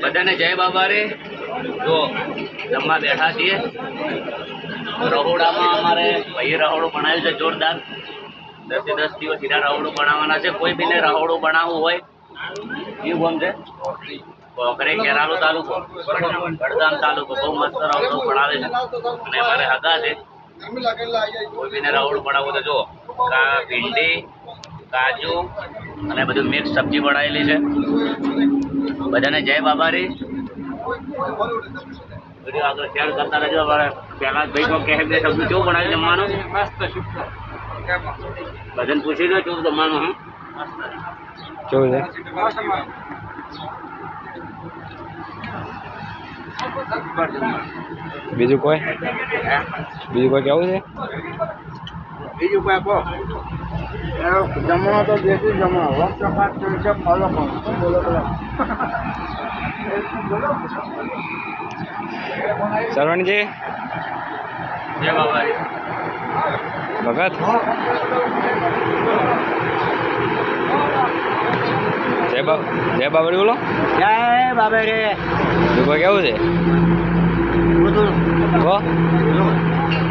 બધાને જય બાબા રે જો જમવા બેઠા છીએ. રહોડામાં અમારે ભાઈ રહોડું બનાવ્યું છે જોરદાર. દસે દસ દિવસ હીરા રહોડું બનાવવાના છે. કોઈ બીને રહોડું બનાવવું હોય એ ગમ છે? કોકરે કેરાલુ તાલુકો વડગામ તાલુકો, બહુ મસ્ત રહોડું બનાવે છે. અને અમારે હતા છે. કોઈ બીને રહોડું બનાવવું તો જો ભીંડી કાજુ અને બધું મિક્સ સબ્જી બનાવેલી છે. બધાને જય બાબારી. વીડિયો આગળ શેર કરતા રહેજો. અમારે પહેલા જ ભાઈ કહે બે શબ્દ કેવું બનાવ્યું જમવાનું? મસ્ત બધાને પૂછી લો કેવું જમવાનું હમ કેવું છે બીજું કોઈ? બીજું કોઈ કેવું છે? બીજું કોઈ કહો જમણો તો દેશી જમણો. વખત પ્રકાશ છે ફોલો કરો બોલો બોલો સરવણજી જય બાબારી ભગત? જય બા જય બાબરી બોલો. જય બાબરી કેવું છે? કહો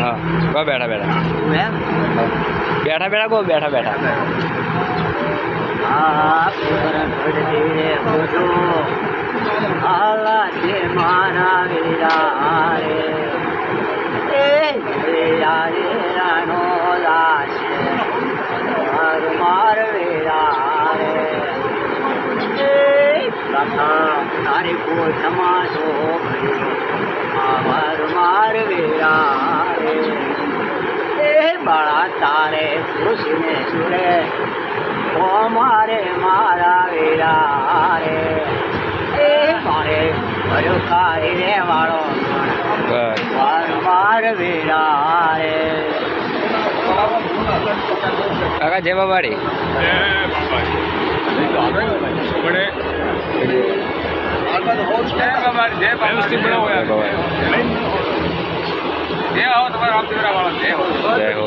હા કહો બેઠા બેઠા. બેઠા બેઠા કહો બેઠા બેઠા. આ મારા વીરા રે એ વીરા રે રાનો દાસે માર વેરા રે કથા તારી માર માર બાળા તારે કૃષ્ણે સુરે. ઓ મારે મારા વીરા રે એ મારે ભર્યો ખારી રે વાળો બસ. વાર વાર વીરા રે કાકા જય બાબારી જય બાબારી જય જય હો.